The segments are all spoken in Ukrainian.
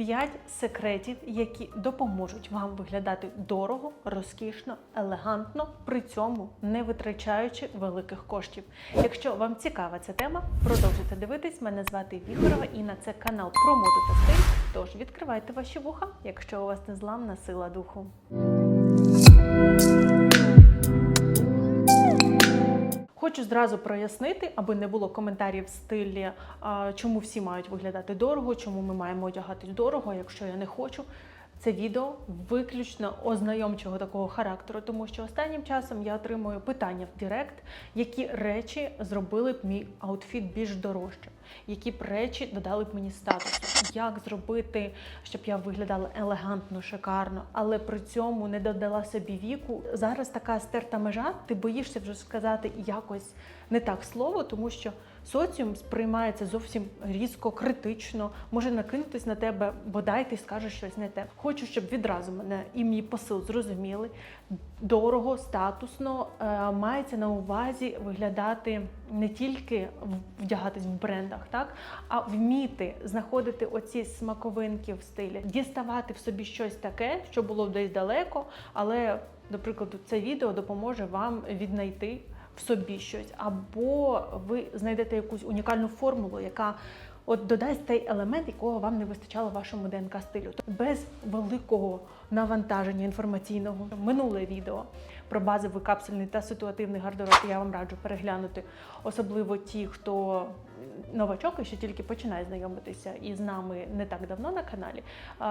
5 секретів, які допоможуть вам виглядати дорого, розкішно, елегантно, при цьому не витрачаючи великих коштів. Якщо вам цікава ця тема, продовжуйте дивитись. Мене звати Вігорова Інна. Це канал про моду та стиль. Тож відкривайте ваші вуха, якщо у вас незламна сила духу. Хочу зразу прояснити, аби не було коментарів в стилі, чому всі мають виглядати дорого, чому ми маємо одягатись дорого, якщо я не хочу. Це відео виключно ознайомчого такого характеру, тому що останнім часом я отримую питання в Директ, які речі зробили б мій аутфіт більш дорожчим, які б речі додали б мені статусу, як зробити, щоб я виглядала елегантно, шикарно, але при цьому не додала собі віку. Зараз така стерта межа, ти боїшся вже сказати якось не так слово, тому що соціум сприймається зовсім різко, критично, може накинутись на тебе, бодай ти скажеш щось не те. Хочу, щоб відразу мене і мій посил зрозуміли. Дорого, статусно е, мається на увазі виглядати не тільки вдягатись в брендах, так а вміти знаходити оці смаковинки в стилі, діставати в собі щось таке, що було десь далеко, але, до прикладу, це відео допоможе вам віднайти в собі щось, або ви знайдете якусь унікальну формулу, яка от додасть той елемент, якого вам не вистачало вашому ДНК стилю. Без великого навантаження інформаційного минуле відео про базовий капсульний та ситуативний гардероб я вам раджу переглянути, особливо ті, хто новачок і ще тільки починає знайомитися із нами не так давно на каналі.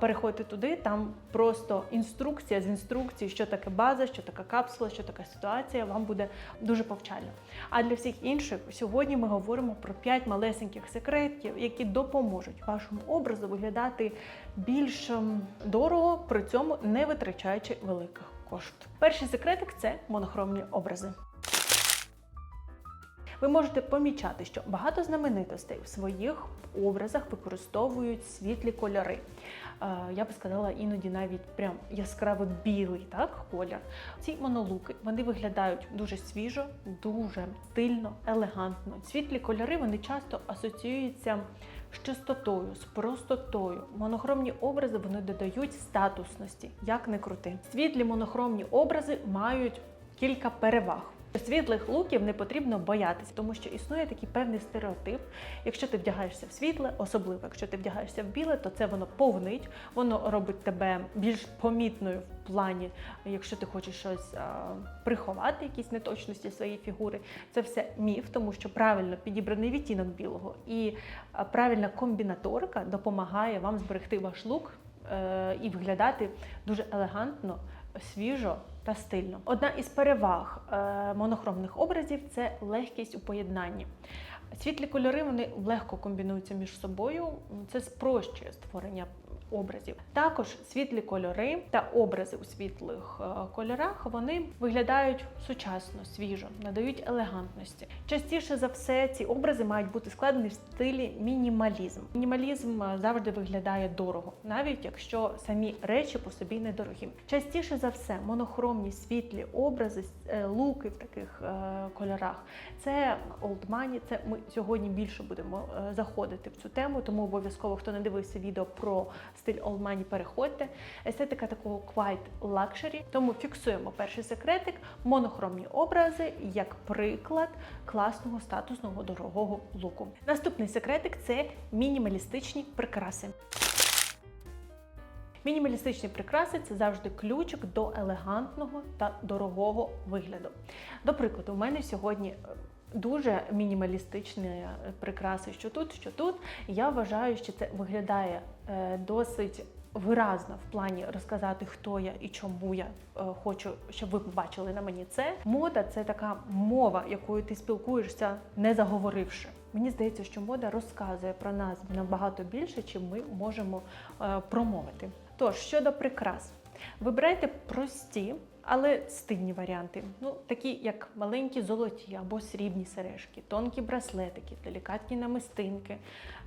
Переходьте туди, там просто інструкція з інструкції, що таке база, що таке капсула, що така ситуація, вам буде дуже повчально. А для всіх інших сьогодні ми говоримо про 5 малесеньких секретів, які допоможуть вашому образу виглядати більш ем, дорого, при цьому не витрачаючи великих коштів. Перший секретик це монохромні образи. Ви можете помічати, що багато знаменитостей в своїх образах використовують світлі кольори. Е, Я би сказала, іноді навіть прям яскраво білий так, колір. Ці монолуки вони виглядають дуже свіжо, дуже стильно, елегантно. Світлі кольори вони часто асоціюються з чистотою, з простотою. Монохромні образи вони додають статусності, як не крути. Світлі монохромні образи мають кілька переваг. Світлих луків не потрібно боятися, тому що існує такий певний стереотип. Якщо ти вдягаєшся в світле, особливо якщо ти вдягаєшся в біле, то це воно повнить, воно робить тебе більш помітною в плані, якщо ти хочеш щось а, приховати, якісь неточності своєї фігури. Це все міф, тому що правильно підібраний відтінок білого і правильна комбінаторика допомагає вам зберегти ваш лук е, і виглядати дуже елегантно, свіжо та стильно. Одна із переваг е, монохромних образів це легкість у поєднанні. Світлі кольори вони легко комбінуються між собою. Це спрощує створення образів. Також світлі кольори та образи у світлих е, кольорах вони виглядають сучасно, свіжо, надають елегантності. Частіше за все, ці образи мають бути складені в стилі мінімалізм. Мінімалізм е, завжди виглядає дорого, навіть якщо самі речі по собі недорогі. Частіше за все, монохромні світлі образи, е, луки в таких кольорах. Це money, Це ми сьогодні більше будемо заходити в цю тему, тому обов'язково, хто не дивився відео про стиль old money, переходьте. Естетика такого quite luxury. Тому фіксуємо перший секретик монохромні образи як приклад класного статусного дорогого луку. Наступний секретик це мінімалістичні прикраси. Мінімалістичні прикраси це завжди ключик до елегантного та дорогого вигляду. До прикладу, у мене сьогодні е, дуже мінімалістичні е, прикраси, що тут, що тут. Я вважаю, що це виглядає досить виразно в плані розказати, хто я і чому я е, хочу, щоб ви побачили на мені це. Мода це така мова, якою ти спілкуєшся, не заговоривши. Мені здається, що мода розказує про нас набагато більше, чим ми можемо е, промовити. Тож щодо прикрас, вибирайте прості, але стильні варіанти. Ну, такі як маленькі золоті або срібні сережки, тонкі браслетики, делікатні намистинки.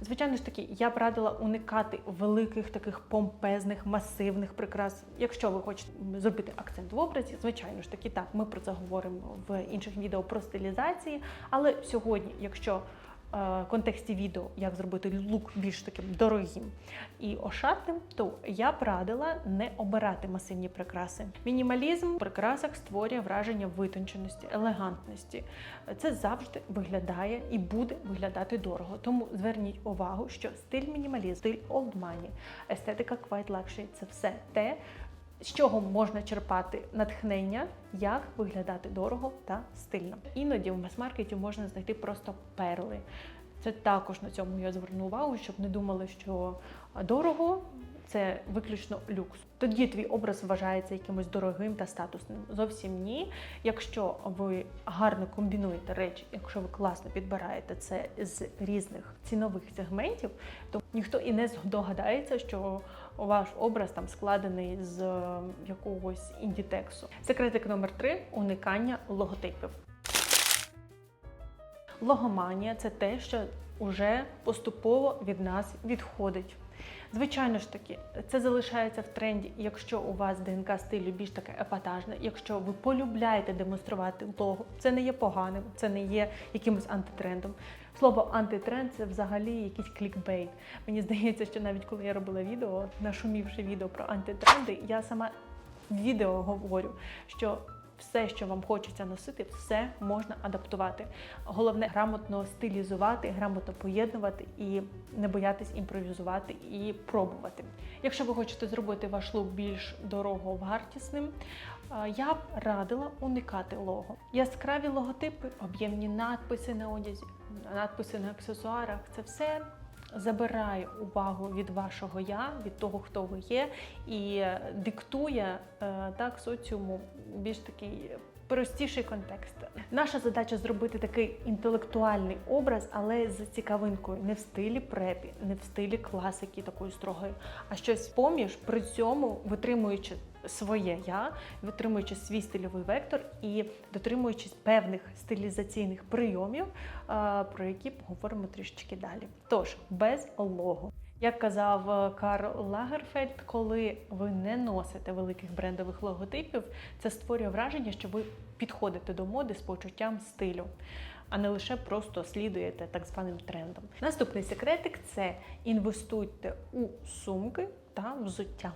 Звичайно ж таки, я б радила уникати великих таких помпезних, масивних прикрас. Якщо ви хочете зробити акцент в образі, звичайно ж таки, так, ми про це говоримо в інших відео про стилізації. Але сьогодні, якщо контексті відео, як зробити лук більш таким дорогим і ошатним, то я б не обирати масивні прикраси. Мінімалізм в прикрасах створює враження витонченості, елегантності. Це завжди виглядає і буде виглядати дорого. Тому зверніть увагу, що стиль мінімалізм, стиль money, естетика quiet luxury – це все те, з чого можна черпати натхнення, як виглядати дорого та стильно. Іноді в мас-маркеті можна знайти просто перли. Це також на цьому я зверну увагу, щоб не думали, що дорого це виключно люкс. Тоді твій образ вважається якимось дорогим та статусним. Зовсім ні. Якщо ви гарно комбінуєте речі, якщо ви класно підбираєте це з різних цінових сегментів, то ніхто і не здогадається, що ваш образ там складений з е, якогось індітексу. Секретик номер три уникання логотипів. Логоманія це те, що вже поступово від нас відходить. Звичайно ж таки, це залишається в тренді, якщо у вас ДНК стилю більш таке епатажне, якщо ви полюбляєте демонструвати лого, це не є поганим, це не є якимось антитрендом. Слово антитренд це взагалі якийсь клікбейт. Мені здається, що навіть коли я робила відео, нашумівши відео про антитренди, я сама в відео говорю, що все, що вам хочеться носити, все можна адаптувати. Головне грамотно стилізувати, грамотно поєднувати і не боятись імпровізувати і пробувати. Якщо ви хочете зробити ваш лук більш дороговартісним, я б радила уникати лого. Яскраві логотипи, об'ємні надписи на одязі, надписи на аксесуарах це все забирає увагу від вашого я, від того, хто ви є, і диктує е, так соціуму більш такий. Простіший контекст. Наша задача зробити такий інтелектуальний образ, але з цікавинкою, не в стилі препі, не в стилі класики такої строгої, а щось поміж, при цьому витримуючи своє я, витримуючи свій стильовий вектор і дотримуючись певних стилізаційних прийомів, е, про які поговоримо трішечки далі. Тож без лого. Як казав е, Карл Лагерфельд, коли ви не носите великих брендових логотипів, це створює враження, що ви підходите до моди з почуттям стилю, а не лише просто слідуєте так званим трендам. Наступний секретик це інвестуйте у сумки та взуття.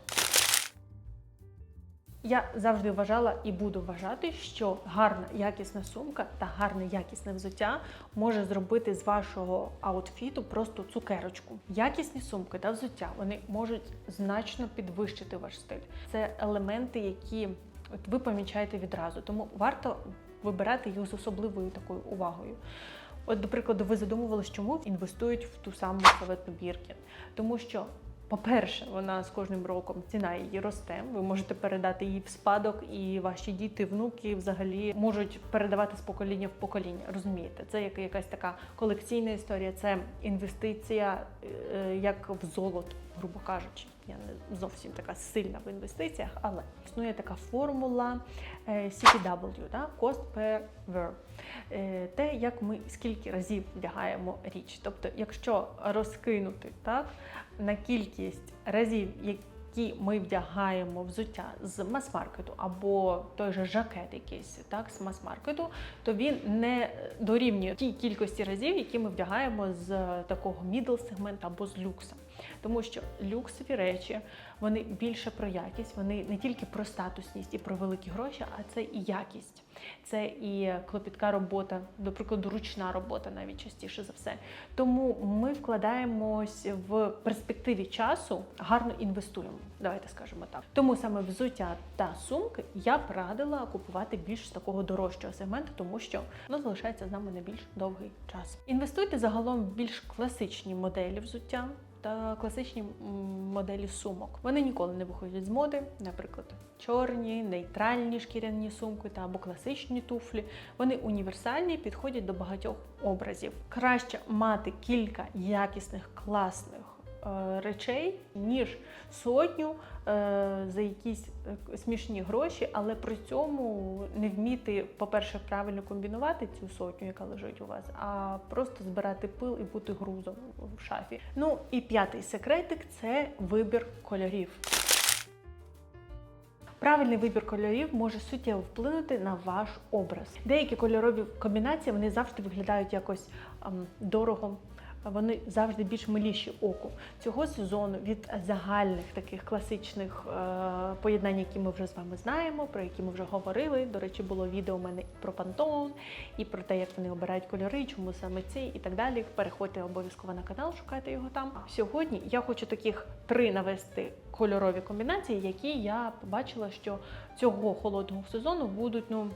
Я завжди вважала і буду вважати, що гарна якісна сумка та гарне якісне взуття може зробити з вашого аутфіту просто цукерочку. Якісні сумки та взуття вони можуть значно підвищити ваш стиль. Це елементи, які от ви помічаєте відразу, тому варто вибирати їх з особливою такою увагою. От, до прикладу, ви задумувалися, чому інвестують в ту саму салетну Біркін, тому що по-перше, вона з кожним роком ціна її росте. Ви можете передати її в спадок, і ваші діти, внуки взагалі можуть передавати з покоління в покоління. Розумієте, це як якась така колекційна історія, це інвестиція е, як в золото, грубо кажучи. Я не зовсім така сильна в інвестиціях, але існує така формула е, CPW, да? Cost per wear. Е, Те, як ми скільки разів вдягаємо річ. Тобто, якщо розкинути так, на кількість разів, які ми вдягаємо взуття з мас-маркету або той же жакет якийсь так, з мас-маркету, то він не дорівнює тій кількості разів, які ми вдягаємо з такого мідл сегменту або з люкса. Тому що люксові речі вони більше про якість, вони не тільки про статусність і про великі гроші, а це і якість, це і клопітка робота, до прикладу, ручна робота навіть частіше за все. Тому ми вкладаємось в перспективі часу, гарно інвестуємо. Давайте скажемо так. Тому саме взуття та сумки я б радила купувати більш такого дорожчого сегменту, тому що воно залишається з нами на більш довгий час. Інвестуйте загалом в більш класичні моделі взуття та класичні моделі сумок. Вони ніколи не виходять з моди, наприклад, чорні, нейтральні шкіряні сумки та або класичні туфлі. Вони універсальні, підходять до багатьох образів. Краще мати кілька якісних класних. Е, речей, ніж сотню е, за якісь е, смішні гроші, але при цьому не вміти, по-перше, правильно комбінувати цю сотню, яка лежить у вас, а просто збирати пил і бути грузом в шафі. Ну і п'ятий секретик це вибір кольорів. Правильний вибір кольорів може суттєво вплинути на ваш образ. Деякі кольорові комбінації вони завжди виглядають якось ем, дорого. Вони завжди більш миліші оку. Цього сезону від загальних таких класичних е, поєднань, які ми вже з вами знаємо, про які ми вже говорили. До речі, було відео у мене і про Pantone, і про те, як вони обирають кольори, чому саме ці, і так далі. Переходьте обов'язково на канал, шукайте його там. Сьогодні я хочу таких три навести кольорові комбінації, які я побачила, що цього холодного сезону будуть ну.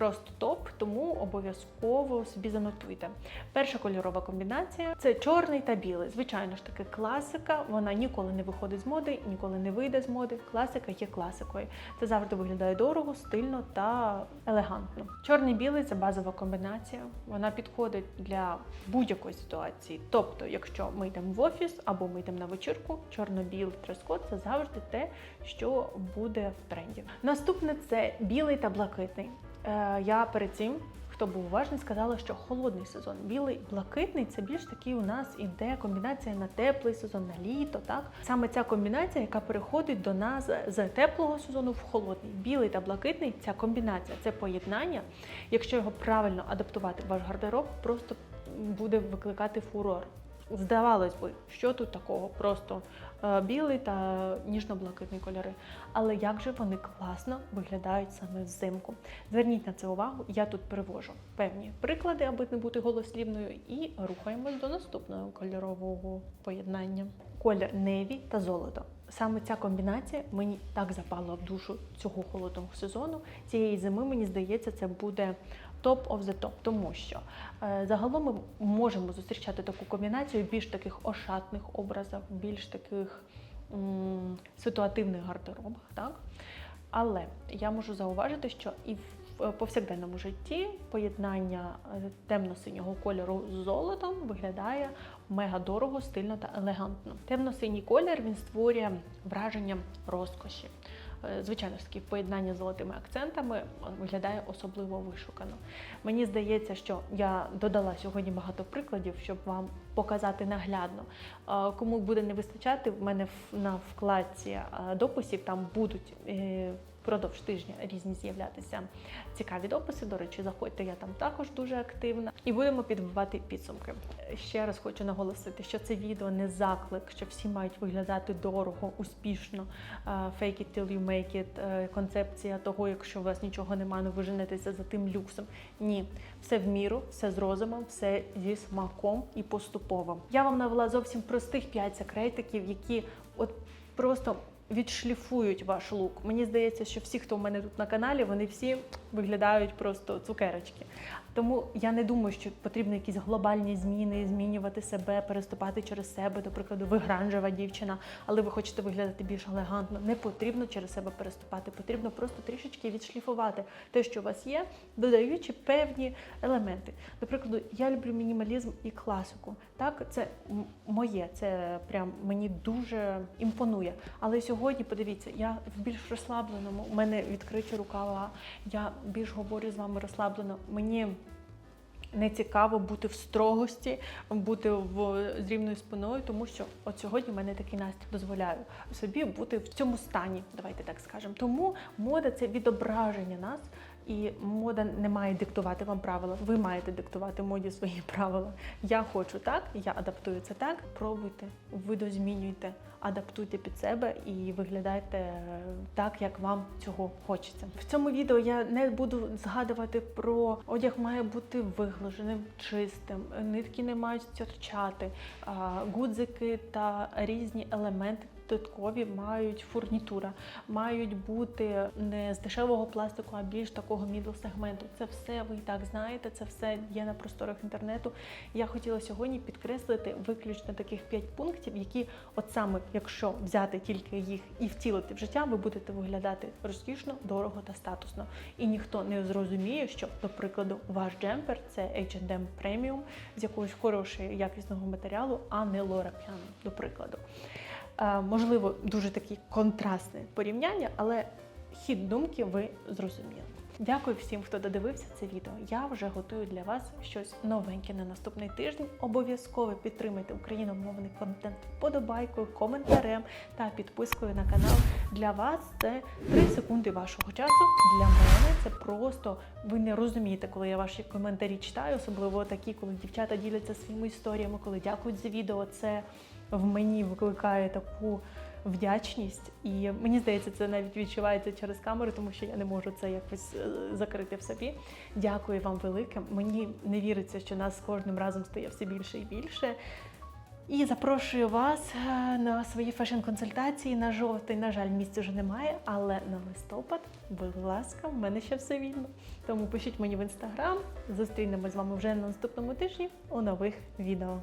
Просто топ, тому обов'язково собі занотуйте. Перша кольорова комбінація це чорний та білий. Звичайно ж таки, класика. Вона ніколи не виходить з моди, ніколи не вийде з моди. Класика є класикою. Це завжди виглядає дорого, стильно та елегантно. Чорний білий це базова комбінація. Вона підходить для будь-якої ситуації. Тобто, якщо ми йдемо в офіс або ми йдемо на вечірку, чорно-білий дрес-код – це завжди те, що буде в тренді. Наступне це білий та блакитний. Е, я перед цим, хто був уважний, сказала, що холодний сезон. Білий блакитний це більш такий у нас іде комбінація на теплий сезон, на літо. Так саме ця комбінація, яка переходить до нас з теплого сезону в холодний. Білий та блакитний ця комбінація, це поєднання. Якщо його правильно адаптувати в ваш гардероб, просто буде викликати фурор. Здавалось би, що тут такого? Просто е, білий та ніжно-блакитні кольори. Але як же вони класно виглядають саме взимку? Зверніть на це увагу, я тут привожу певні приклади, аби не бути голослівною, і рухаємось до наступного кольорового поєднання. Колір неві та золото. Саме ця комбінація мені так запала в душу цього холодного сезону. Цієї зими, мені здається, це буде топ of the top, тому що е, загалом ми можемо зустрічати таку комбінацію більш таких ошатних образах, більш таких м, ситуативних гардеробах. Так? Але я можу зауважити, що і в повсякденному житті поєднання е, темно-синього кольору з золотом виглядає мега дорого, стильно та елегантно. Темно-синій колір він створює враження розкоші. Е, Звичайно ж таки, в поєднанні з золотими акцентами е, виглядає особливо вишукано. Мені здається, що я додала сьогодні багато прикладів, щоб вам показати наглядно. Е, Кому буде не вистачати, в мене на вкладці дописів там будуть впродовж тижня різні з'являтися цікаві дописи. До речі, заходьте, я там також дуже активна. І будемо підбивати підсумки. Ще раз хочу наголосити, що це відео не заклик, що всі мають виглядати дорого, успішно. е, Fake it till you make it, е, концепція того, якщо у вас нічого немає, ну ви женетеся за тим люксом. Ні, все в міру, все з розумом, все зі смаком і поступово. Я вам навела зовсім простих 5 секретиків, які от просто відшліфують ваш лук. Мені здається, що всі, хто в мене тут на каналі, вони всі виглядають просто цукерочки. Тому я не думаю, що потрібно якісь глобальні зміни, змінювати себе, переступати через себе. До прикладу, ви гранжева дівчина, але ви хочете виглядати більш елегантно. Не потрібно через себе переступати, потрібно просто трішечки відшліфувати те, що у вас є, додаючи певні елементи. До прикладу, я люблю мінімалізм і класику. Так, це моє, це прям мені дуже імпонує. Але сьогодні, подивіться, я в більш розслабленому, у мене відкриті рукава, я більш говорю з вами розслаблено. Мені не цікаво бути в строгості, бути в з рівною спиною, тому що от сьогодні в мене такий настрій дозволяю собі бути в цьому стані, давайте так скажемо. Тому мода це відображення нас. І мода не має диктувати вам правила. Ви маєте диктувати моді свої правила. Я хочу так, я адаптую це так. Пробуйте, видозмінюйте, адаптуйте під себе і виглядайте е, так, як вам цього хочеться. В цьому відео я не буду згадувати про одяг має бути виглаженим, чистим, нитки не мають стирчати, а, гудзики та різні елементи. Додаткові мають фурнітура, мають бути не з дешевого пластику, а більш такого мідл сегменту. Це все ви і так знаєте, це все є на просторах інтернету. Я хотіла сьогодні підкреслити виключно таких п'ять пунктів, які, от саме, якщо взяти тільки їх і втілити в життя, ви будете виглядати розкішно, дорого та статусно. І ніхто не зрозуміє, що, до прикладу, ваш джемпер це H&M Premium з якогось хорошого якісного матеріалу, а не Laura Piano, до прикладу. Е, Можливо, дуже такі контрастне порівняння, але хід думки ви зрозуміли. Дякую всім, хто додивився це відео. Я вже готую для вас щось новеньке на наступний тиждень. Обов'язково підтримайте україномовний контент вподобайкою, коментарем та підпискою на канал. Для вас це 3 секунди вашого часу. Для мене це просто ви не розумієте, коли я ваші коментарі читаю, особливо такі, коли дівчата діляться своїми історіями, коли дякують за відео. Це в мені викликає таку вдячність, і мені здається, це навіть відчувається через камеру, тому що я не можу це якось е, закрити в собі. Дякую вам велике. Мені не віриться, що нас з кожним разом стає все більше і більше. І запрошую вас е, на свої фешн-консультації на жовтий. На жаль, місця вже немає, але на листопад, будь ласка, в мене ще все вільно. Тому пишіть мені в інстаграм. Зустрінемось з вами вже на наступному тижні у нових відео.